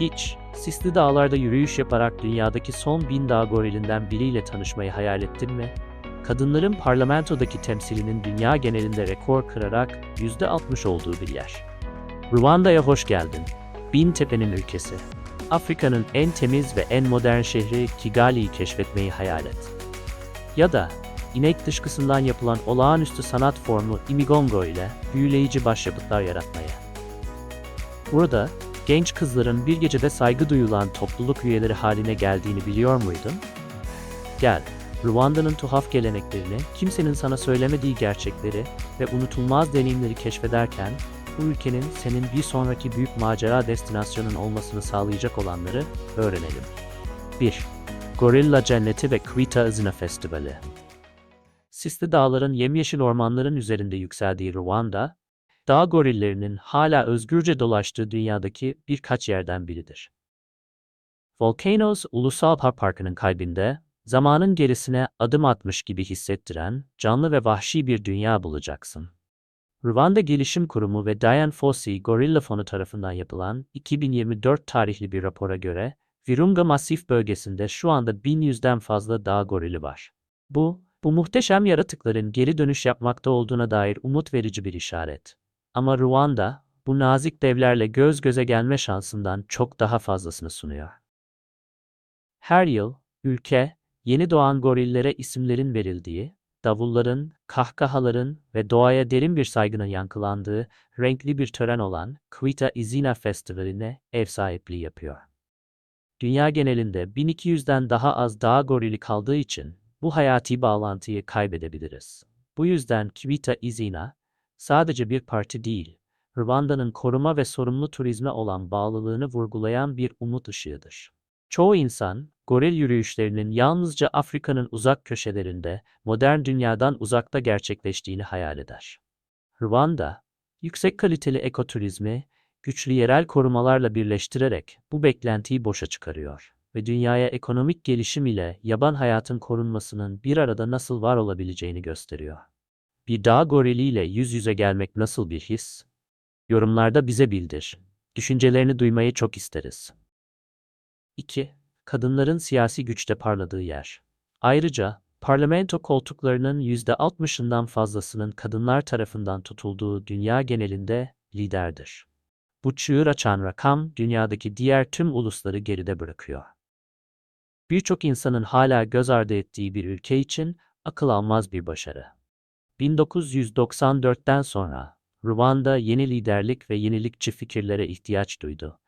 Hiç, sisli dağlarda yürüyüş yaparak dünyadaki son bin dağ gorilinden biriyle tanışmayı hayal ettin mi? Kadınların parlamentodaki temsilinin dünya genelinde rekor kırarak %60 olduğu bir yer. Ruanda'ya hoş geldin. Bin tepenin ülkesi. Afrika'nın en temiz ve en modern şehri Kigali'yi keşfetmeyi hayal et. Ya da inek dışkısından yapılan olağanüstü sanat formu imigongo ile büyüleyici başyapıtlar yaratmaya. Burada genç kızların bir gecede saygı duyulan topluluk üyeleri haline geldiğini biliyor muydun? Gel, Ruanda'nın tuhaf geleneklerini, kimsenin sana söylemediği gerçekleri ve unutulmaz deneyimleri keşfederken, bu ülkenin senin bir sonraki büyük macera destinasyonun olmasını sağlayacak olanları öğrenelim. 1. Gorilla Cenneti ve Kwita Izina Festivali Sisli dağların yemyeşil ormanların üzerinde yükseldiği Ruanda, dağ gorillerinin hala özgürce dolaştığı dünyadaki birkaç yerden biridir. Volcanoes Ulusal Park Parkı'nın kalbinde, zamanın gerisine adım atmış gibi hissettiren, canlı ve vahşi bir dünya bulacaksın. Ruanda Gelişim Kurumu ve Diane Fossey Gorilla Fonu tarafından yapılan 2024 tarihli bir rapora göre, Virunga Masif bölgesinde şu anda 1100'den fazla dağ gorili var. Bu, bu muhteşem yaratıkların geri dönüş yapmakta olduğuna dair umut verici bir işaret. Ama Ruanda, bu nazik devlerle göz göze gelme şansından çok daha fazlasını sunuyor. Her yıl, ülke, yeni doğan gorillere isimlerin verildiği, davulların, kahkahaların ve doğaya derin bir saygının yankılandığı renkli bir tören olan Kwita Izina Festivali'ne ev sahipliği yapıyor. Dünya genelinde 1200'den daha az dağ gorili kaldığı için bu hayati bağlantıyı kaybedebiliriz. Bu yüzden Kwita Izina sadece bir parti değil, Rwanda'nın koruma ve sorumlu turizme olan bağlılığını vurgulayan bir umut ışığıdır. Çoğu insan, goril yürüyüşlerinin yalnızca Afrika'nın uzak köşelerinde, modern dünyadan uzakta gerçekleştiğini hayal eder. Rwanda, yüksek kaliteli ekoturizmi, güçlü yerel korumalarla birleştirerek bu beklentiyi boşa çıkarıyor ve dünyaya ekonomik gelişim ile yaban hayatın korunmasının bir arada nasıl var olabileceğini gösteriyor. Bir dağ goriliyle yüz yüze gelmek nasıl bir his? Yorumlarda bize bildir. Düşüncelerini duymayı çok isteriz. 2. Kadınların siyasi güçte parladığı yer. Ayrıca, parlamento koltuklarının %60'ından fazlasının kadınlar tarafından tutulduğu dünya genelinde liderdir. Bu çığır açan rakam dünyadaki diğer tüm ulusları geride bırakıyor. Birçok insanın hala göz ardı ettiği bir ülke için akıl almaz bir başarı. 1994'ten sonra Ruanda yeni liderlik ve yenilikçi fikirlere ihtiyaç duydu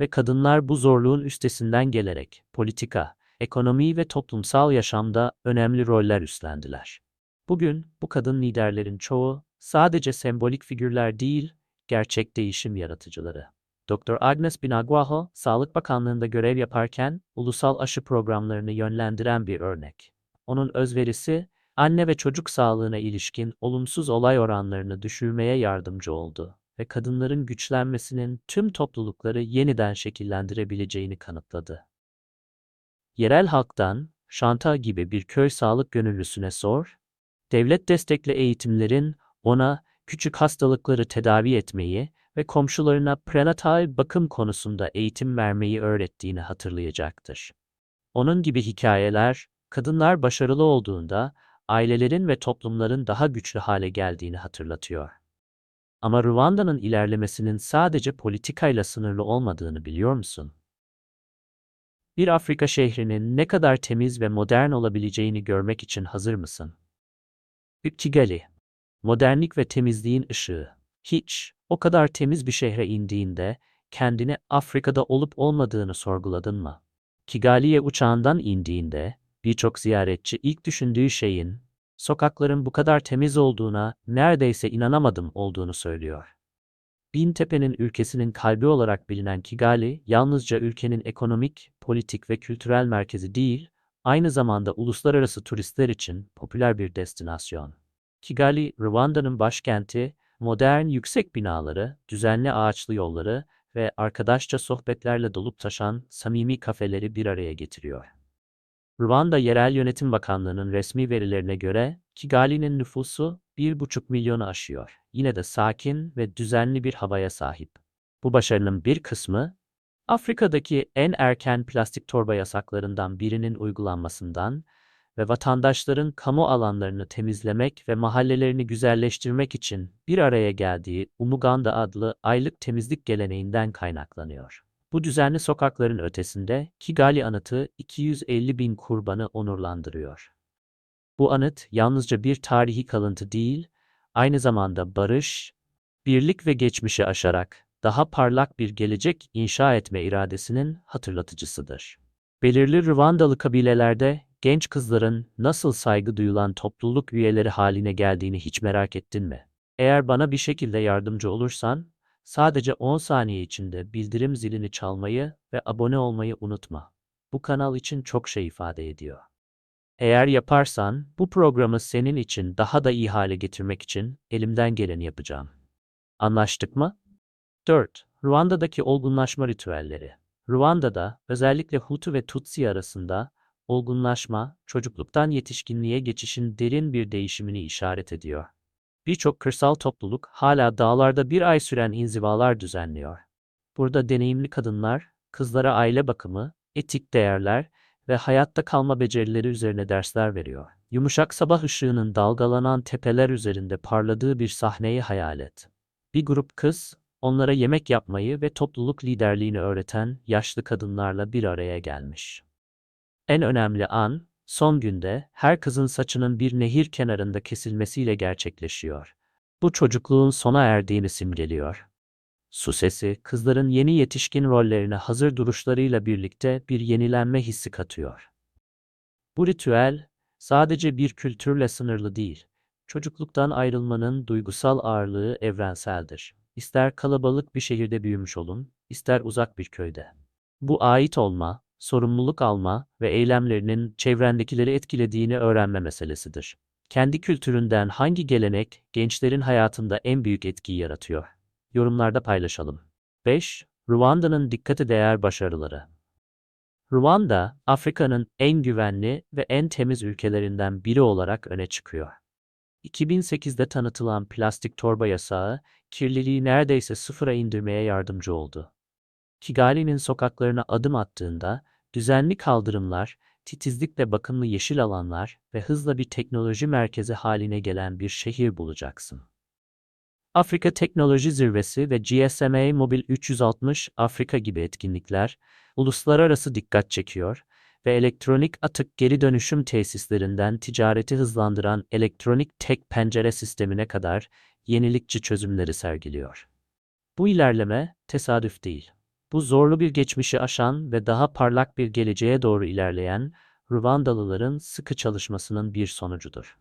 ve kadınlar bu zorluğun üstesinden gelerek politika, ekonomi ve toplumsal yaşamda önemli roller üstlendiler. Bugün bu kadın liderlerin çoğu sadece sembolik figürler değil, gerçek değişim yaratıcıları. Dr. Agnes Binagwaho, Sağlık Bakanlığı'nda görev yaparken ulusal aşı programlarını yönlendiren bir örnek. Onun özverisi, anne ve çocuk sağlığına ilişkin olumsuz olay oranlarını düşürmeye yardımcı oldu ve kadınların güçlenmesinin tüm toplulukları yeniden şekillendirebileceğini kanıtladı. Yerel halktan, Şanta gibi bir köy sağlık gönüllüsüne sor, devlet destekli eğitimlerin ona küçük hastalıkları tedavi etmeyi ve komşularına prenatal bakım konusunda eğitim vermeyi öğrettiğini hatırlayacaktır. Onun gibi hikayeler, kadınlar başarılı olduğunda ailelerin ve toplumların daha güçlü hale geldiğini hatırlatıyor. Ama Ruanda'nın ilerlemesinin sadece politikayla sınırlı olmadığını biliyor musun? Bir Afrika şehrinin ne kadar temiz ve modern olabileceğini görmek için hazır mısın? Kigali, modernlik ve temizliğin ışığı. Hiç, o kadar temiz bir şehre indiğinde kendini Afrika'da olup olmadığını sorguladın mı? Kigali'ye uçağından indiğinde birçok ziyaretçi ilk düşündüğü şeyin sokakların bu kadar temiz olduğuna neredeyse inanamadım olduğunu söylüyor. Bintepe'nin ülkesinin kalbi olarak bilinen Kigali, yalnızca ülkenin ekonomik, politik ve kültürel merkezi değil, aynı zamanda uluslararası turistler için popüler bir destinasyon. Kigali, Rwanda'nın başkenti, modern yüksek binaları, düzenli ağaçlı yolları ve arkadaşça sohbetlerle dolup taşan samimi kafeleri bir araya getiriyor. Ruanda Yerel Yönetim Bakanlığı'nın resmi verilerine göre Kigali'nin nüfusu 1,5 milyonu aşıyor. Yine de sakin ve düzenli bir havaya sahip. Bu başarının bir kısmı Afrika'daki en erken plastik torba yasaklarından birinin uygulanmasından ve vatandaşların kamu alanlarını temizlemek ve mahallelerini güzelleştirmek için bir araya geldiği Umuganda adlı aylık temizlik geleneğinden kaynaklanıyor. Bu düzenli sokakların ötesinde Kigali anıtı 250 bin kurbanı onurlandırıyor. Bu anıt yalnızca bir tarihi kalıntı değil, aynı zamanda barış, birlik ve geçmişi aşarak daha parlak bir gelecek inşa etme iradesinin hatırlatıcısıdır. Belirli Rwandalı kabilelerde genç kızların nasıl saygı duyulan topluluk üyeleri haline geldiğini hiç merak ettin mi? Eğer bana bir şekilde yardımcı olursan, sadece 10 saniye içinde bildirim zilini çalmayı ve abone olmayı unutma. Bu kanal için çok şey ifade ediyor. Eğer yaparsan, bu programı senin için daha da iyi hale getirmek için elimden geleni yapacağım. Anlaştık mı? 4. Ruanda'daki olgunlaşma ritüelleri. Ruanda'da, özellikle Hutu ve Tutsi arasında, olgunlaşma, çocukluktan yetişkinliğe geçişin derin bir değişimini işaret ediyor. Birçok kırsal topluluk hala dağlarda bir ay süren inzivalar düzenliyor. Burada deneyimli kadınlar, kızlara aile bakımı, etik değerler ve hayatta kalma becerileri üzerine dersler veriyor. Yumuşak sabah ışığının dalgalanan tepeler üzerinde parladığı bir sahneyi hayal et. Bir grup kız, onlara yemek yapmayı ve topluluk liderliğini öğreten yaşlı kadınlarla bir araya gelmiş. En önemli an, son günde her kızın saçının bir nehir kenarında kesilmesiyle gerçekleşiyor. Bu çocukluğun sona erdiğini simgeliyor. Su sesi, kızların yeni yetişkin rollerine hazır duruşlarıyla birlikte bir yenilenme hissi katıyor. Bu ritüel, sadece bir kültürle sınırlı değil, çocukluktan ayrılmanın duygusal ağırlığı evrenseldir. İster kalabalık bir şehirde büyümüş olun, ister uzak bir köyde. Bu ait olma, sorumluluk alma ve eylemlerinin çevrendekileri etkilediğini öğrenme meselesidir. Kendi kültüründen hangi gelenek gençlerin hayatında en büyük etkiyi yaratıyor? Yorumlarda paylaşalım. 5. Ruanda'nın dikkate değer başarıları. Ruanda, Afrika'nın en güvenli ve en temiz ülkelerinden biri olarak öne çıkıyor. 2008'de tanıtılan plastik torba yasağı, kirliliği neredeyse sıfıra indirmeye yardımcı oldu. Kigali'nin sokaklarına adım attığında, düzenli kaldırımlar, titizlikle bakımlı yeşil alanlar ve hızla bir teknoloji merkezi haline gelen bir şehir bulacaksın. Afrika Teknoloji Zirvesi ve GSMA Mobil 360 Afrika gibi etkinlikler uluslararası dikkat çekiyor ve elektronik atık geri dönüşüm tesislerinden ticareti hızlandıran elektronik tek pencere sistemine kadar yenilikçi çözümleri sergiliyor. Bu ilerleme tesadüf değil. Bu zorlu bir geçmişi aşan ve daha parlak bir geleceğe doğru ilerleyen Rwandalıların sıkı çalışmasının bir sonucudur.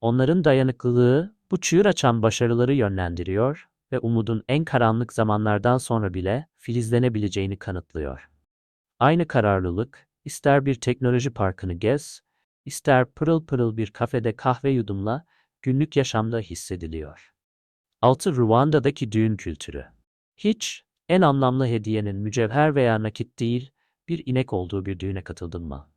Onların dayanıklılığı bu çığır açan başarıları yönlendiriyor ve umudun en karanlık zamanlardan sonra bile filizlenebileceğini kanıtlıyor. Aynı kararlılık, ister bir teknoloji parkını gez, ister pırıl pırıl bir kafede kahve yudumla günlük yaşamda hissediliyor. 6. Ruanda'daki düğün kültürü. Hiç en anlamlı hediyenin mücevher veya nakit değil, bir inek olduğu bir düğüne katıldın mı?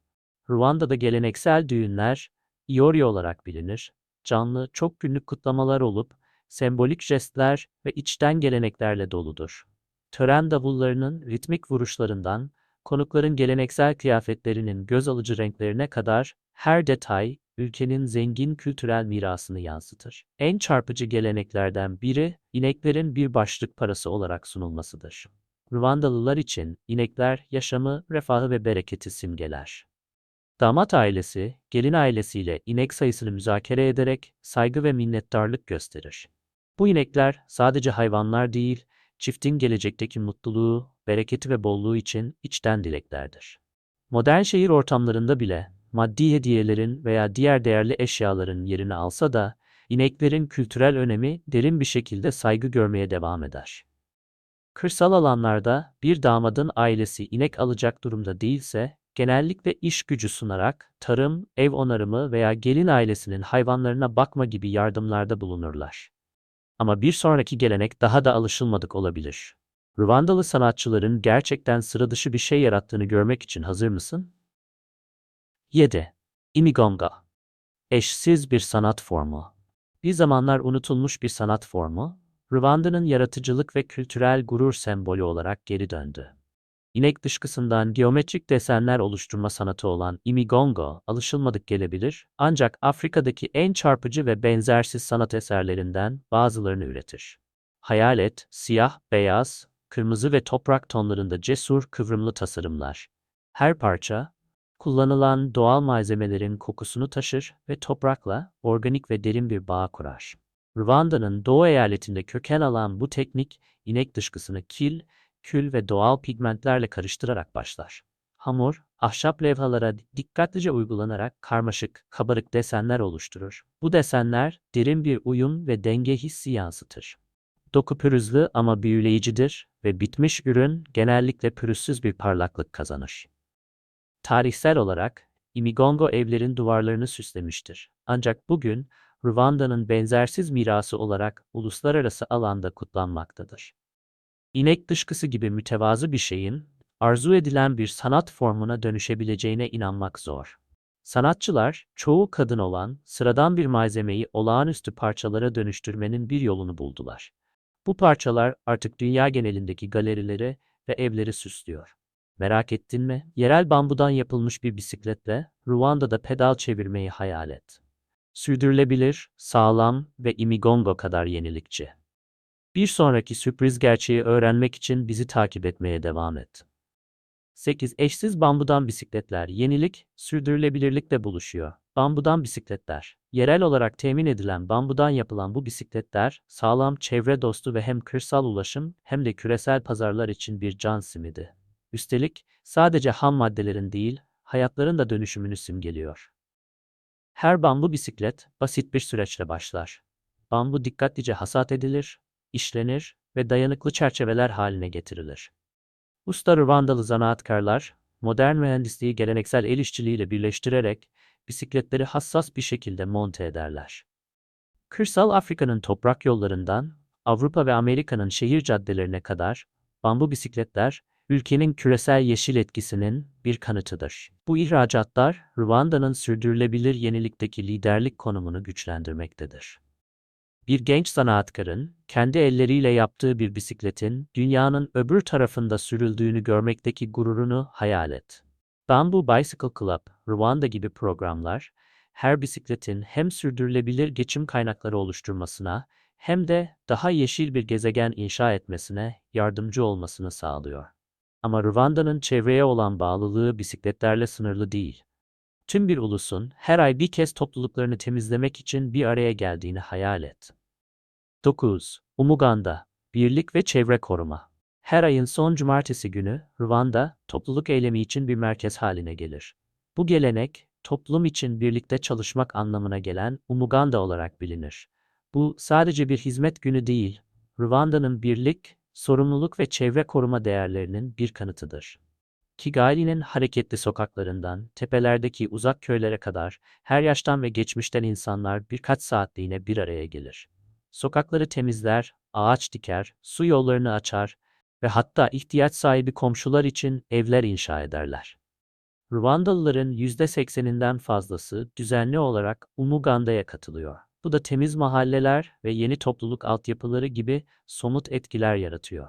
Ruanda'da geleneksel düğünler, Iori olarak bilinir, canlı, çok günlük kutlamalar olup, sembolik jestler ve içten geleneklerle doludur. Tören davullarının ritmik vuruşlarından, konukların geleneksel kıyafetlerinin göz alıcı renklerine kadar her detay, ülkenin zengin kültürel mirasını yansıtır. En çarpıcı geleneklerden biri, ineklerin bir başlık parası olarak sunulmasıdır. Rwandalılar için inekler yaşamı, refahı ve bereketi simgeler. Damat ailesi, gelin ailesiyle inek sayısını müzakere ederek saygı ve minnettarlık gösterir. Bu inekler sadece hayvanlar değil, çiftin gelecekteki mutluluğu, bereketi ve bolluğu için içten dileklerdir. Modern şehir ortamlarında bile maddi hediyelerin veya diğer değerli eşyaların yerini alsa da ineklerin kültürel önemi derin bir şekilde saygı görmeye devam eder. Kırsal alanlarda bir damadın ailesi inek alacak durumda değilse genellikle iş gücü sunarak tarım, ev onarımı veya gelin ailesinin hayvanlarına bakma gibi yardımlarda bulunurlar. Ama bir sonraki gelenek daha da alışılmadık olabilir. Rwandalı sanatçıların gerçekten sıra dışı bir şey yarattığını görmek için hazır mısın? 7. Imigonga Eşsiz bir sanat formu. Bir zamanlar unutulmuş bir sanat formu, Rwanda'nın yaratıcılık ve kültürel gurur sembolü olarak geri döndü. İnek dışkısından geometrik desenler oluşturma sanatı olan imigongo alışılmadık gelebilir ancak Afrika'daki en çarpıcı ve benzersiz sanat eserlerinden bazılarını üretir. Hayalet, siyah, beyaz, kırmızı ve toprak tonlarında cesur, kıvrımlı tasarımlar. Her parça, kullanılan doğal malzemelerin kokusunu taşır ve toprakla organik ve derin bir bağ kurar. Rwanda'nın doğu eyaletinde köken alan bu teknik, inek dışkısını kil, kül ve doğal pigmentlerle karıştırarak başlar. Hamur, ahşap levhalara dikkatlice uygulanarak karmaşık, kabarık desenler oluşturur. Bu desenler derin bir uyum ve denge hissi yansıtır. Doku pürüzlü ama büyüleyicidir ve bitmiş ürün genellikle pürüzsüz bir parlaklık kazanır. Tarihsel olarak Imigongo evlerin duvarlarını süslemiştir. Ancak bugün Rwanda'nın benzersiz mirası olarak uluslararası alanda kutlanmaktadır. İnek dışkısı gibi mütevazı bir şeyin arzu edilen bir sanat formuna dönüşebileceğine inanmak zor. Sanatçılar, çoğu kadın olan sıradan bir malzemeyi olağanüstü parçalara dönüştürmenin bir yolunu buldular. Bu parçalar artık dünya genelindeki galerileri ve evleri süslüyor. Merak ettin mi? Yerel bambudan yapılmış bir bisikletle Ruanda'da pedal çevirmeyi hayal et. Sürdürülebilir, sağlam ve imigongo kadar yenilikçi. Bir sonraki sürpriz gerçeği öğrenmek için bizi takip etmeye devam et. 8. Eşsiz bambudan bisikletler. Yenilik, sürdürülebilirlikle buluşuyor. Bambudan bisikletler. Yerel olarak temin edilen bambudan yapılan bu bisikletler, sağlam çevre dostu ve hem kırsal ulaşım hem de küresel pazarlar için bir can simidi. Üstelik sadece ham maddelerin değil, hayatların da dönüşümünü simgeliyor. Her bambu bisiklet basit bir süreçle başlar. Bambu dikkatlice hasat edilir, işlenir ve dayanıklı çerçeveler haline getirilir. Usta Rwandalı zanaatkarlar, modern mühendisliği geleneksel el işçiliğiyle birleştirerek bisikletleri hassas bir şekilde monte ederler. Kırsal Afrika'nın toprak yollarından Avrupa ve Amerika'nın şehir caddelerine kadar bambu bisikletler ülkenin küresel yeşil etkisinin bir kanıtıdır. Bu ihracatlar Rwanda'nın sürdürülebilir yenilikteki liderlik konumunu güçlendirmektedir. Bir genç sanatkarın kendi elleriyle yaptığı bir bisikletin dünyanın öbür tarafında sürüldüğünü görmekteki gururunu hayal et. Bamboo Bicycle Club, Rwanda gibi programlar, her bisikletin hem sürdürülebilir geçim kaynakları oluşturmasına hem de daha yeşil bir gezegen inşa etmesine yardımcı olmasını sağlıyor. Ama Rwanda'nın çevreye olan bağlılığı bisikletlerle sınırlı değil. Tüm bir ulusun her ay bir kez topluluklarını temizlemek için bir araya geldiğini hayal et. 9. Umuganda Birlik ve Çevre Koruma Her ayın son cumartesi günü Rwanda topluluk eylemi için bir merkez haline gelir. Bu gelenek toplum için birlikte çalışmak anlamına gelen Umuganda olarak bilinir. Bu sadece bir hizmet günü değil, Rwanda'nın birlik, sorumluluk ve çevre koruma değerlerinin bir kanıtıdır. Kigali'nin hareketli sokaklarından tepelerdeki uzak köylere kadar her yaştan ve geçmişten insanlar birkaç saatliğine bir araya gelir. Sokakları temizler, ağaç diker, su yollarını açar ve hatta ihtiyaç sahibi komşular için evler inşa ederler. Rwandalıların %80'inden fazlası düzenli olarak Umuganda'ya katılıyor. Bu da temiz mahalleler ve yeni topluluk altyapıları gibi somut etkiler yaratıyor.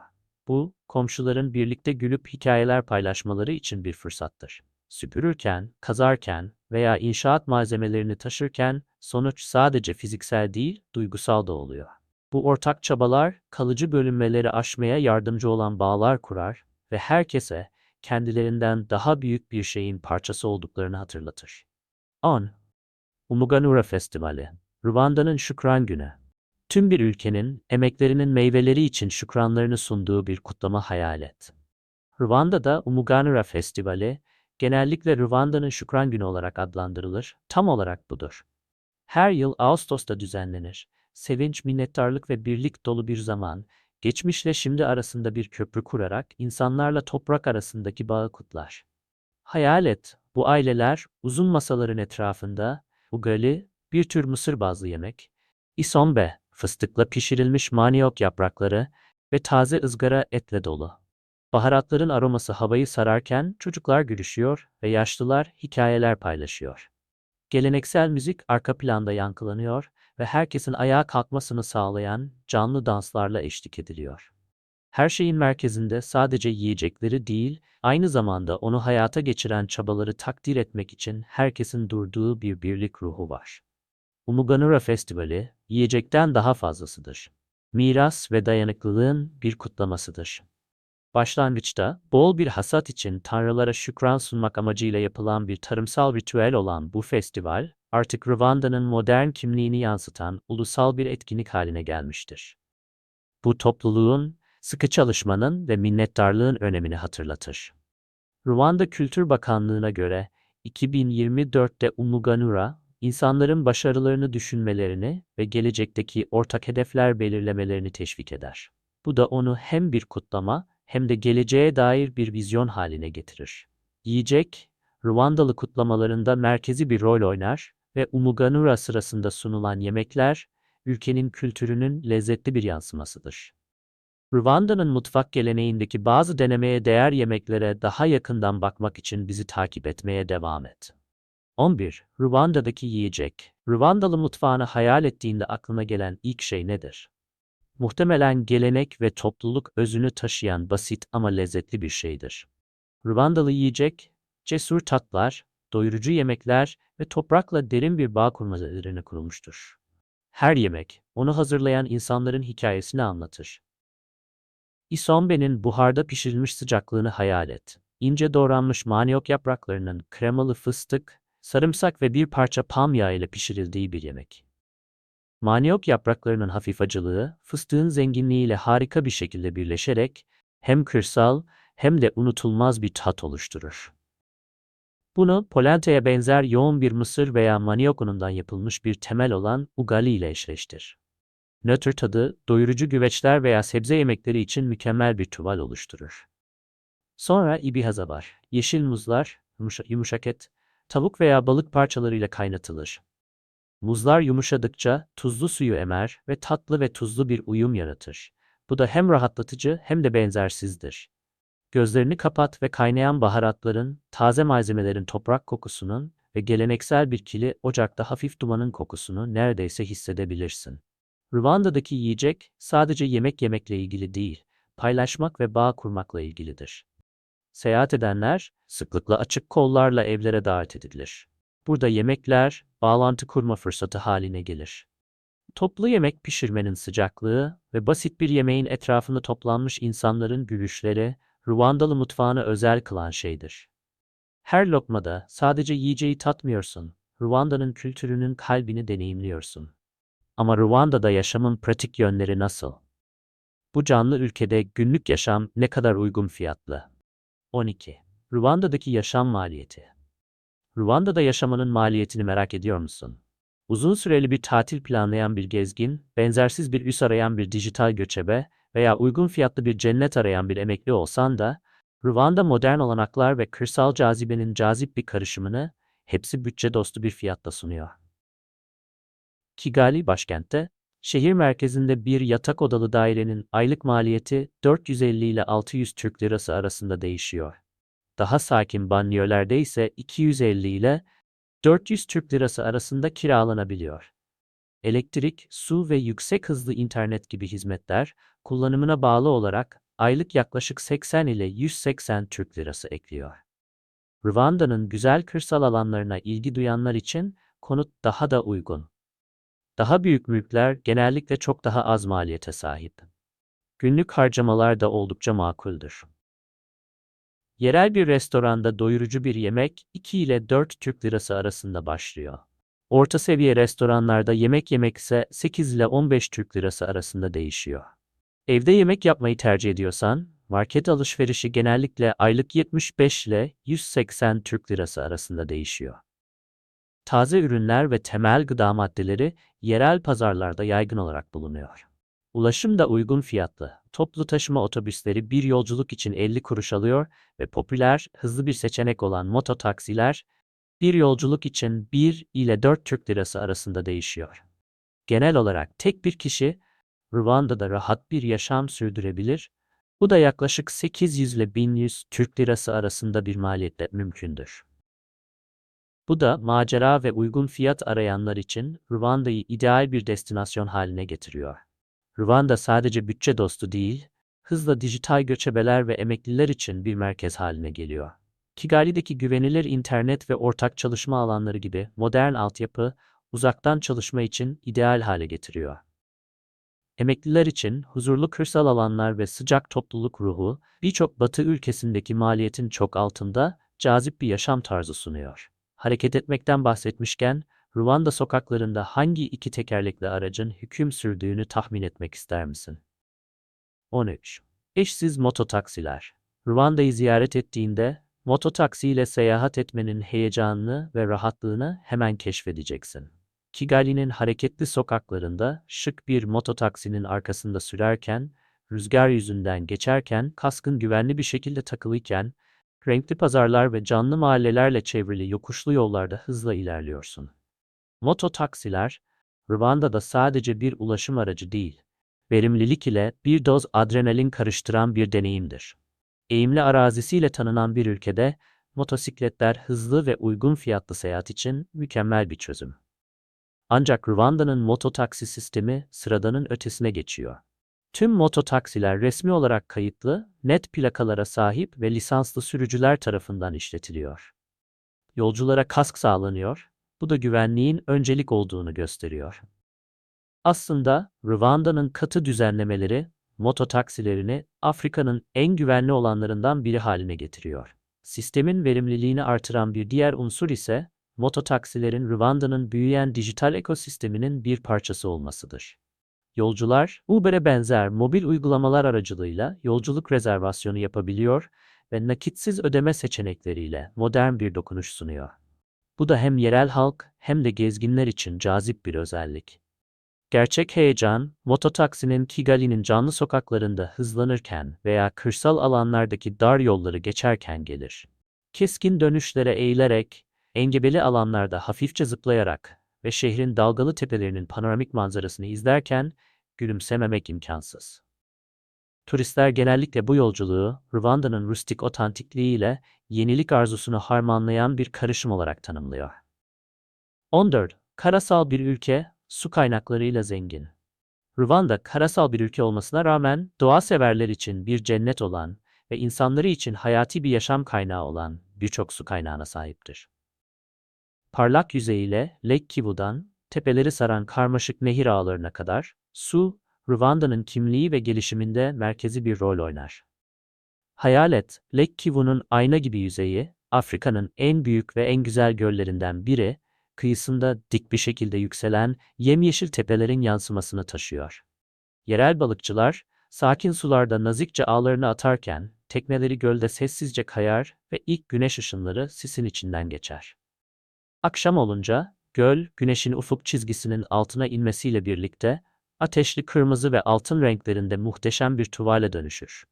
Bu, komşuların birlikte gülüp hikayeler paylaşmaları için bir fırsattır. Süpürürken, kazarken veya inşaat malzemelerini taşırken sonuç sadece fiziksel değil, duygusal da oluyor. Bu ortak çabalar kalıcı bölünmeleri aşmaya yardımcı olan bağlar kurar ve herkese kendilerinden daha büyük bir şeyin parçası olduklarını hatırlatır. 10. Umuganura Festivali Rwanda'nın Şükran Günü Tüm bir ülkenin emeklerinin meyveleri için şükranlarını sunduğu bir kutlama hayal et. Rwanda'da Umuganura Festivali genellikle Rwanda'nın Şükran Günü olarak adlandırılır. Tam olarak budur. Her yıl Ağustos'ta düzenlenir. Sevinç, minnettarlık ve birlik dolu bir zaman, geçmişle şimdi arasında bir köprü kurarak insanlarla toprak arasındaki bağı kutlar. Hayal et, bu aileler uzun masaların etrafında ugali, bir tür mısır bazlı yemek, isombe, fıstıkla pişirilmiş maniok yaprakları ve taze ızgara etle dolu. Baharatların aroması havayı sararken çocuklar gülüşüyor ve yaşlılar hikayeler paylaşıyor. Geleneksel müzik arka planda yankılanıyor ve herkesin ayağa kalkmasını sağlayan canlı danslarla eşlik ediliyor. Her şeyin merkezinde sadece yiyecekleri değil, aynı zamanda onu hayata geçiren çabaları takdir etmek için herkesin durduğu bir birlik ruhu var. Umuganura Festivali, yiyecekten daha fazlasıdır. Miras ve dayanıklılığın bir kutlamasıdır. Başlangıçta, bol bir hasat için tanrılara şükran sunmak amacıyla yapılan bir tarımsal ritüel olan bu festival, artık Rwanda'nın modern kimliğini yansıtan ulusal bir etkinlik haline gelmiştir. Bu topluluğun, sıkı çalışmanın ve minnettarlığın önemini hatırlatır. Rwanda Kültür Bakanlığı'na göre 2024'te Umuganura, insanların başarılarını düşünmelerini ve gelecekteki ortak hedefler belirlemelerini teşvik eder. Bu da onu hem bir kutlama hem de geleceğe dair bir vizyon haline getirir. Yiyecek, Rwandalı kutlamalarında merkezi bir rol oynar ve Umuganura sırasında sunulan yemekler, ülkenin kültürünün lezzetli bir yansımasıdır. Rwanda'nın mutfak geleneğindeki bazı denemeye değer yemeklere daha yakından bakmak için bizi takip etmeye devam et. 11. Rwanda'daki yiyecek. Rwandalı mutfağını hayal ettiğinde aklına gelen ilk şey nedir? Muhtemelen gelenek ve topluluk özünü taşıyan basit ama lezzetli bir şeydir. Rwandalı yiyecek, cesur tatlar, doyurucu yemekler ve toprakla derin bir bağ kurma üzerine kurulmuştur. Her yemek, onu hazırlayan insanların hikayesini anlatır. İsombe'nin buharda pişirilmiş sıcaklığını hayal et. İnce doğranmış maniok yapraklarının kremalı fıstık, sarımsak ve bir parça palm ile pişirildiği bir yemek. Maniok yapraklarının hafif acılığı, fıstığın zenginliğiyle harika bir şekilde birleşerek hem kırsal hem de unutulmaz bir tat oluşturur. Bunu polente'ye benzer yoğun bir mısır veya maniok unundan yapılmış bir temel olan ugali ile eşleştir. Nötr tadı, doyurucu güveçler veya sebze yemekleri için mükemmel bir tuval oluşturur. Sonra ibihaza var. Yeşil muzlar, yumuşa, yumuşak et, tavuk veya balık parçalarıyla kaynatılır. Muzlar yumuşadıkça tuzlu suyu emer ve tatlı ve tuzlu bir uyum yaratır. Bu da hem rahatlatıcı hem de benzersizdir. Gözlerini kapat ve kaynayan baharatların, taze malzemelerin toprak kokusunun ve geleneksel bir kili ocakta hafif dumanın kokusunu neredeyse hissedebilirsin. Rwanda'daki yiyecek sadece yemek yemekle ilgili değil, paylaşmak ve bağ kurmakla ilgilidir. Seyahat edenler sıklıkla açık kollarla evlere davet edilir. Burada yemekler bağlantı kurma fırsatı haline gelir. Toplu yemek pişirmenin sıcaklığı ve basit bir yemeğin etrafında toplanmış insanların gülüşleri Rwandalı mutfağını özel kılan şeydir. Her lokmada sadece yiyeceği tatmıyorsun, Rwanda'nın kültürünün kalbini deneyimliyorsun. Ama Rwanda'da yaşamın pratik yönleri nasıl? Bu canlı ülkede günlük yaşam ne kadar uygun fiyatlı? 12. Rwanda'daki yaşam maliyeti. Rwanda'da yaşamanın maliyetini merak ediyor musun? Uzun süreli bir tatil planlayan bir gezgin, benzersiz bir üs arayan bir dijital göçebe veya uygun fiyatlı bir cennet arayan bir emekli olsan da, Rwanda modern olanaklar ve kırsal cazibenin cazip bir karışımını hepsi bütçe dostu bir fiyatta sunuyor. Kigali başkentte, şehir merkezinde bir yatak odalı dairenin aylık maliyeti 450 ile 600 Türk Lirası arasında değişiyor. Daha sakin banliyölerde ise 250 ile 400 Türk Lirası arasında kiralanabiliyor. Elektrik, su ve yüksek hızlı internet gibi hizmetler kullanımına bağlı olarak aylık yaklaşık 80 ile 180 Türk Lirası ekliyor. Rwanda'nın güzel kırsal alanlarına ilgi duyanlar için konut daha da uygun. Daha büyük mülkler genellikle çok daha az maliyete sahip. Günlük harcamalar da oldukça makuldür. Yerel bir restoranda doyurucu bir yemek 2 ile 4 Türk Lirası arasında başlıyor. Orta seviye restoranlarda yemek yemek ise 8 ile 15 Türk Lirası arasında değişiyor. Evde yemek yapmayı tercih ediyorsan, market alışverişi genellikle aylık 75 ile 180 Türk Lirası arasında değişiyor. Taze ürünler ve temel gıda maddeleri yerel pazarlarda yaygın olarak bulunuyor. Ulaşım da uygun fiyatlı. Toplu taşıma otobüsleri bir yolculuk için 50 kuruş alıyor ve popüler, hızlı bir seçenek olan mototaksiler bir yolculuk için 1 ile 4 Türk Lirası arasında değişiyor. Genel olarak tek bir kişi Rwanda'da rahat bir yaşam sürdürebilir. Bu da yaklaşık 800 ile 1100 Türk Lirası arasında bir maliyetle mümkündür. Bu da macera ve uygun fiyat arayanlar için Rwanda'yı ideal bir destinasyon haline getiriyor. Rwanda sadece bütçe dostu değil, hızla dijital göçebeler ve emekliler için bir merkez haline geliyor. Kigali'deki güvenilir internet ve ortak çalışma alanları gibi modern altyapı, uzaktan çalışma için ideal hale getiriyor. Emekliler için huzurlu kırsal alanlar ve sıcak topluluk ruhu, birçok batı ülkesindeki maliyetin çok altında cazip bir yaşam tarzı sunuyor. Hareket etmekten bahsetmişken, Ruanda sokaklarında hangi iki tekerlekli aracın hüküm sürdüğünü tahmin etmek ister misin? 13. Eşsiz mototaksiler. Ruanda'yı ziyaret ettiğinde, mototaksiyle seyahat etmenin heyecanını ve rahatlığını hemen keşfedeceksin. Kigali'nin hareketli sokaklarında şık bir mototaksinin arkasında sürerken, rüzgar yüzünden geçerken, kaskın güvenli bir şekilde takılıyken, renkli pazarlar ve canlı mahallelerle çevrili yokuşlu yollarda hızla ilerliyorsun. Mototaksiler, Rwanda'da sadece bir ulaşım aracı değil, verimlilik ile bir doz adrenalin karıştıran bir deneyimdir. Eğimli arazisiyle tanınan bir ülkede, motosikletler hızlı ve uygun fiyatlı seyahat için mükemmel bir çözüm. Ancak Rwanda'nın mototaksi sistemi sıradanın ötesine geçiyor. Tüm mototaksiler resmi olarak kayıtlı, net plakalara sahip ve lisanslı sürücüler tarafından işletiliyor. Yolculara kask sağlanıyor, bu da güvenliğin öncelik olduğunu gösteriyor. Aslında Rwanda'nın katı düzenlemeleri mototaksilerini Afrika'nın en güvenli olanlarından biri haline getiriyor. Sistemin verimliliğini artıran bir diğer unsur ise mototaksilerin Rwanda'nın büyüyen dijital ekosisteminin bir parçası olmasıdır. Yolcular, Uber'e benzer mobil uygulamalar aracılığıyla yolculuk rezervasyonu yapabiliyor ve nakitsiz ödeme seçenekleriyle modern bir dokunuş sunuyor. Bu da hem yerel halk hem de gezginler için cazip bir özellik. Gerçek heyecan, mototaksinin Kigali'nin canlı sokaklarında hızlanırken veya kırsal alanlardaki dar yolları geçerken gelir. Keskin dönüşlere eğilerek, engebeli alanlarda hafifçe zıplayarak ve şehrin dalgalı tepelerinin panoramik manzarasını izlerken gülümsememek imkansız. Turistler genellikle bu yolculuğu Rwanda'nın rustik otantikliğiyle yenilik arzusunu harmanlayan bir karışım olarak tanımlıyor. 14. Karasal bir ülke, su kaynaklarıyla zengin. Rwanda karasal bir ülke olmasına rağmen doğa severler için bir cennet olan ve insanları için hayati bir yaşam kaynağı olan birçok su kaynağına sahiptir. Parlak yüzeyiyle Lake Kivu'dan tepeleri saran karmaşık nehir ağlarına kadar su, Rwanda'nın kimliği ve gelişiminde merkezi bir rol oynar. Hayal et, Lake Kivu'nun ayna gibi yüzeyi, Afrika'nın en büyük ve en güzel göllerinden biri, kıyısında dik bir şekilde yükselen yemyeşil tepelerin yansımasını taşıyor. Yerel balıkçılar, sakin sularda nazikçe ağlarını atarken, tekneleri gölde sessizce kayar ve ilk güneş ışınları sisin içinden geçer. Akşam olunca, göl, güneşin ufuk çizgisinin altına inmesiyle birlikte, ateşli kırmızı ve altın renklerinde muhteşem bir tuvale dönüşür.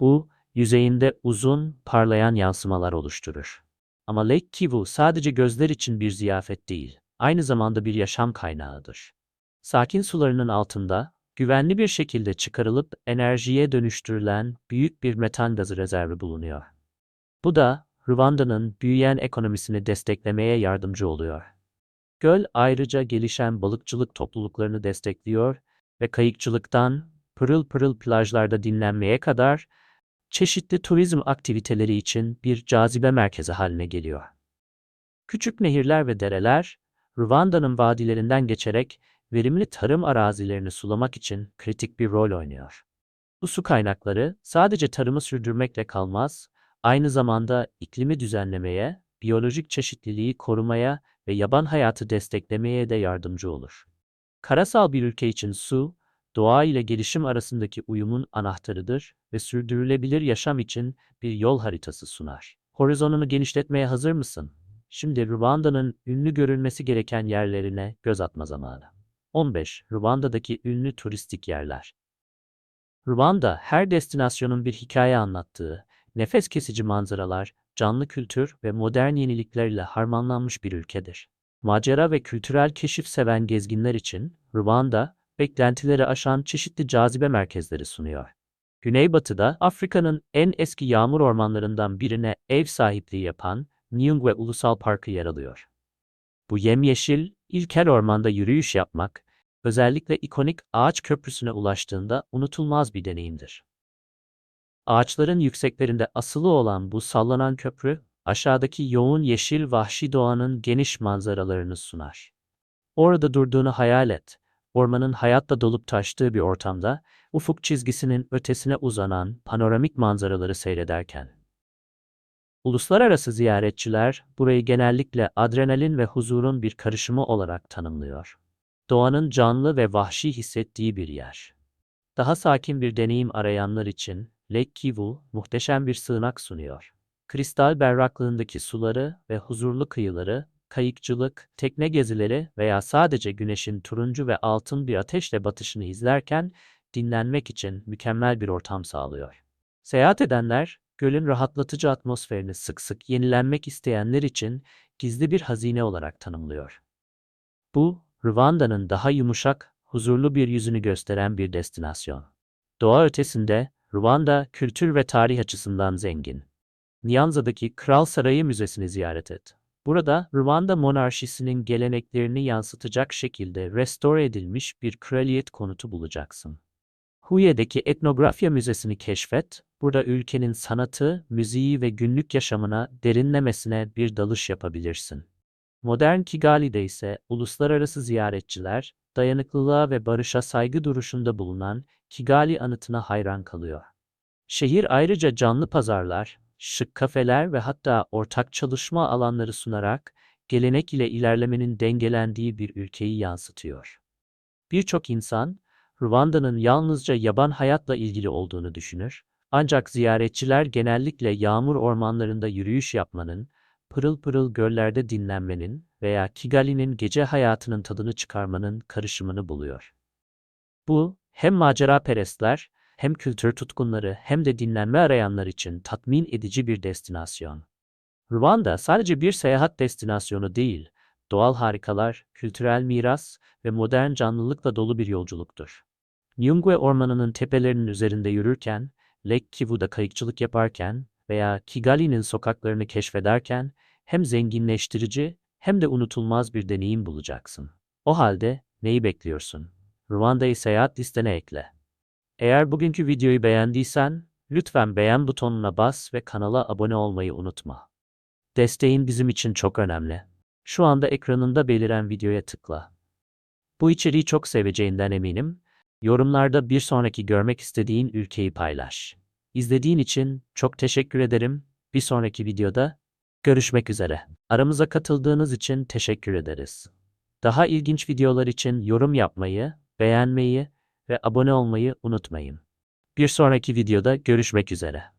Bu, yüzeyinde uzun, parlayan yansımalar oluşturur. Ama Lake Kivu sadece gözler için bir ziyafet değil, aynı zamanda bir yaşam kaynağıdır. Sakin sularının altında, güvenli bir şekilde çıkarılıp enerjiye dönüştürülen büyük bir metan gazı rezervi bulunuyor. Bu da Rwanda'nın büyüyen ekonomisini desteklemeye yardımcı oluyor. Göl ayrıca gelişen balıkçılık topluluklarını destekliyor ve kayıkçılıktan pırıl pırıl plajlarda dinlenmeye kadar çeşitli turizm aktiviteleri için bir cazibe merkezi haline geliyor. Küçük nehirler ve dereler, Rwanda'nın vadilerinden geçerek verimli tarım arazilerini sulamak için kritik bir rol oynuyor. Bu su kaynakları sadece tarımı sürdürmekle kalmaz, aynı zamanda iklimi düzenlemeye, biyolojik çeşitliliği korumaya ve yaban hayatı desteklemeye de yardımcı olur. Karasal bir ülke için su, doğa ile gelişim arasındaki uyumun anahtarıdır ve sürdürülebilir yaşam için bir yol haritası sunar. Horizonunu genişletmeye hazır mısın? Şimdi Rwanda'nın ünlü görülmesi gereken yerlerine göz atma zamanı. 15. Rwanda'daki ünlü turistik yerler. Rwanda her destinasyonun bir hikaye anlattığı, nefes kesici manzaralar, canlı kültür ve modern yeniliklerle harmanlanmış bir ülkedir. Macera ve kültürel keşif seven gezginler için Rwanda, beklentileri aşan çeşitli cazibe merkezleri sunuyor. Güneybatıda Afrika'nın en eski yağmur ormanlarından birine ev sahipliği yapan Nyungwe Ulusal Parkı yer alıyor. Bu yemyeşil, ilkel ormanda yürüyüş yapmak, özellikle ikonik ağaç köprüsüne ulaştığında unutulmaz bir deneyimdir. Ağaçların yükseklerinde asılı olan bu sallanan köprü, aşağıdaki yoğun yeşil vahşi doğanın geniş manzaralarını sunar. Orada durduğunu hayal et. Ormanın hayatla dolup taştığı bir ortamda, ufuk çizgisinin ötesine uzanan panoramik manzaraları seyrederken. Uluslararası ziyaretçiler burayı genellikle adrenalin ve huzurun bir karışımı olarak tanımlıyor. Doğanın canlı ve vahşi hissettiği bir yer. Daha sakin bir deneyim arayanlar için Lake Kivu muhteşem bir sığınak sunuyor. Kristal berraklığındaki suları ve huzurlu kıyıları, kayıkçılık, tekne gezileri veya sadece güneşin turuncu ve altın bir ateşle batışını izlerken dinlenmek için mükemmel bir ortam sağlıyor. Seyahat edenler, gölün rahatlatıcı atmosferini sık sık yenilenmek isteyenler için gizli bir hazine olarak tanımlıyor. Bu, Rwanda'nın daha yumuşak, huzurlu bir yüzünü gösteren bir destinasyon. Doğa ötesinde, Rwanda kültür ve tarih açısından zengin. Nyanza'daki Kral Sarayı Müzesi'ni ziyaret et. Burada Rwanda monarşisinin geleneklerini yansıtacak şekilde restore edilmiş bir kraliyet konutu bulacaksın. Huye'deki Etnografya Müzesi'ni keşfet, burada ülkenin sanatı, müziği ve günlük yaşamına derinlemesine bir dalış yapabilirsin. Modern Kigali'de ise uluslararası ziyaretçiler, dayanıklılığa ve barışa saygı duruşunda bulunan Kigali anıtına hayran kalıyor. Şehir ayrıca canlı pazarlar, şık kafeler ve hatta ortak çalışma alanları sunarak gelenek ile ilerlemenin dengelendiği bir ülkeyi yansıtıyor. Birçok insan Rwanda'nın yalnızca yaban hayatla ilgili olduğunu düşünür, ancak ziyaretçiler genellikle yağmur ormanlarında yürüyüş yapmanın, pırıl pırıl göllerde dinlenmenin veya Kigali'nin gece hayatının tadını çıkarmanın karışımını buluyor. Bu, hem macera perestler, hem kültür tutkunları hem de dinlenme arayanlar için tatmin edici bir destinasyon. Rwanda sadece bir seyahat destinasyonu değil, doğal harikalar, kültürel miras ve modern canlılıkla dolu bir yolculuktur. Nyungwe ormanının tepelerinin üzerinde yürürken, Lake Kivu'da kayıkçılık yaparken veya Kigali'nin sokaklarını keşfederken hem zenginleştirici hem de unutulmaz bir deneyim bulacaksın. O halde neyi bekliyorsun? Rwanda'yı seyahat listene ekle. Eğer bugünkü videoyu beğendiysen, lütfen beğen butonuna bas ve kanala abone olmayı unutma. Desteğin bizim için çok önemli. Şu anda ekranında beliren videoya tıkla. Bu içeriği çok seveceğinden eminim. Yorumlarda bir sonraki görmek istediğin ülkeyi paylaş. İzlediğin için çok teşekkür ederim. Bir sonraki videoda görüşmek üzere. Aramıza katıldığınız için teşekkür ederiz. Daha ilginç videolar için yorum yapmayı, beğenmeyi ve abone olmayı unutmayın. Bir sonraki videoda görüşmek üzere.